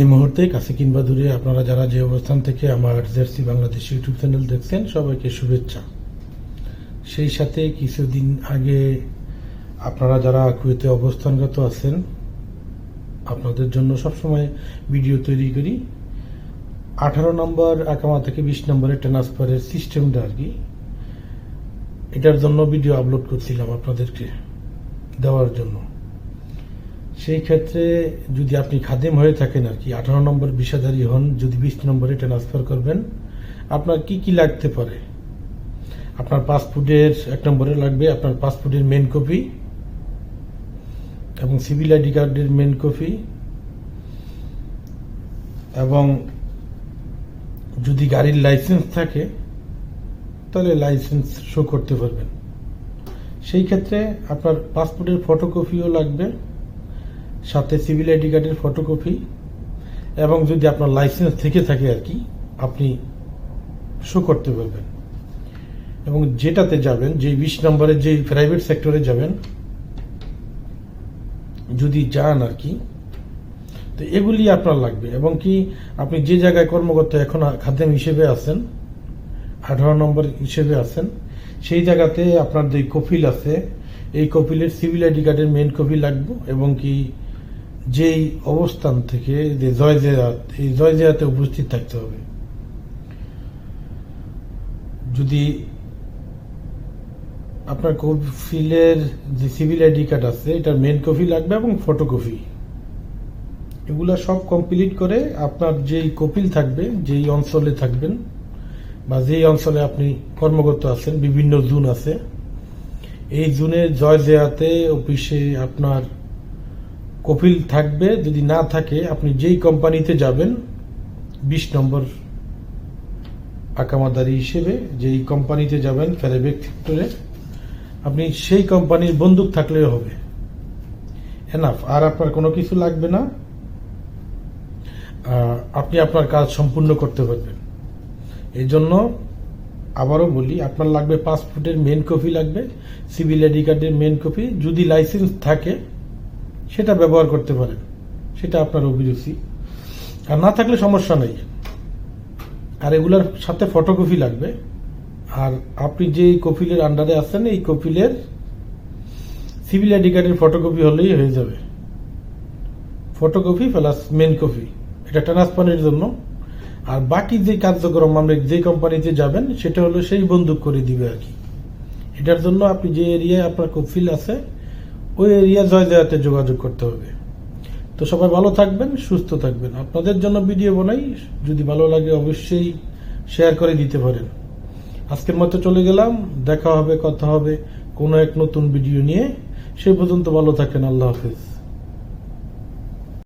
এই মুহূর্তে কাছে কিংবা দূরে আপনারা যারা যে অবস্থান থেকে আমার জার্সি বাংলাদেশ ইউটিউব চ্যানেল দেখছেন, সবাইকে শুভেচ্ছা। সেই সাথে কিছুদিন আগে আপনারা যারা কুয়েতে অবস্থানগত আছেন, আপনাদের জন্য সবসময় ভিডিও তৈরি করি। আঠারো নম্বর আকামা থেকে বিশ নম্বরের ট্রান্সফারের সিস্টেমটা আর কি। এটার জন্য ভিডিও আপলোড করছিলাম আপনাদেরকে দেওয়ার জন্য। সেই ক্ষেত্রে যদি আপনি খাদেম হয়ে থাকেন আর কি, আঠারো নম্বর বিষাধারী হন, যদি বিশ নম্বরে ট্রান্সফার করবেন, আপনার কি কি লাগতে পারে? আপনার পাসপোর্টের, এক নম্বরে লাগবে আপনার পাসপোর্টের মেন কপি এবং সিভিল আইডি কার্ডের মেন কপি এবং যদি গাড়ির লাইসেন্স থাকে, তাহলে লাইসেন্স শো করতে পারবেন। সেই ক্ষেত্রে আপনার পাসপোর্টের ফটোকপিও লাগবে। সাথে সিভিল আইডি কার্ডের ফটোকপি এবং যদি আপনার লাইসেন্স থেকে থাকে আর কি, আপনি শো করতে পারবেন। এবং যেটাতে যাবেন যে বিশ নম্বরের যে প্রাইভেট সেক্টরে যাবেন, যদি যান আর কি, তো এগুলি আপনার লাগবে। এবং কি, আপনি যে জায়গায় কর্মকর্তা এখন খাদ্যাম হিসেবে আছেন, আঠারো নম্বর হিসেবে আছেন, সেই জায়গাতে আপনার যে কপিল আছে, এই কপিলের সিভিল আইডি কার্ডের মেন কপি লাগবে। এবং কি যেই অবস্থান থেকে যে জয় জেরাত এই জয় জেরাতে উপস্থিত থাকতে হবে। যদি আপনার কপিলের যে সিভিল আইডি কার্ড আছে, এটার মেন কপি লাগবে এবং ফটোকপি এগুলা সব কমপ্লিট করে আপনার যেই কপিল থাকবে, যেই অঞ্চলে থাকবেন বা যেই অঞ্চলে আপনি কর্মরত আছেন, বিভিন্ন জুন আছে, এই জুনে জয় জেয়াতে অফিসে আপনার কপিল থাকবে, যদি না থাকে, আপনি যেই কোম্পানিতে যাবেন, বিশ নম্বর আকামাদারি হিসেবে যেই কোম্পানিতে যাবেন প্রাইভেট সেক্টরে, আপনি সেই কোম্পানির বন্দুক থাকলেও হবে। এনাফ আর আপনার কোনো কিছু লাগবে না। আপনি আপনার কাজ সম্পূর্ণ করতে পারবেন। এই জন্য আবারও বলি, আপনার লাগবে পাসপোর্টের মেন কপি লাগবে সিভিল আইডি কার্ডের মেন কপি যদি লাইসেন্স থাকে সেটা ব্যবহার করতে পারেন। সেটা আপনার অভিরুচি। আর না থাকলে সমস্যা নেই। আর এগুলার সাথে ফটোকপি লাগবে। আর আপনি যে কপিলের আন্ডারে আছেন, এই কপিলের সিভিল আইডি কার্ডের ফটোকপি হলেই হয়ে যাবে। ফটোকপি প্লাস মেন কপি এটা ট্রান্সফারের জন্য। আর বাকি যে কার্যক্রম, আমরা যে কোম্পানিতে যাবেন, সেটা হলো সেই বন্দুক করে দিবে আর কি। এটার জন্য আপনি যে এরিয়ায় আপনার কপিল আছে ওই এরিয়া জয় জয়াতে যোগাযোগ করতে হবে। তো সবাই ভালো থাকবেন, সুস্থ থাকবেন। আপনাদের জন্য ভিডিও বানাই। যদি ভালো লাগে অবশ্যই শেয়ার করে দিতে পারেন। আজকের মতো চলে গেলাম। দেখা হবে, কথা হবে কোনো এক নতুন ভিডিও নিয়ে। সে পর্যন্ত ভালো থাকেন। আল্লাহ হাফেজ।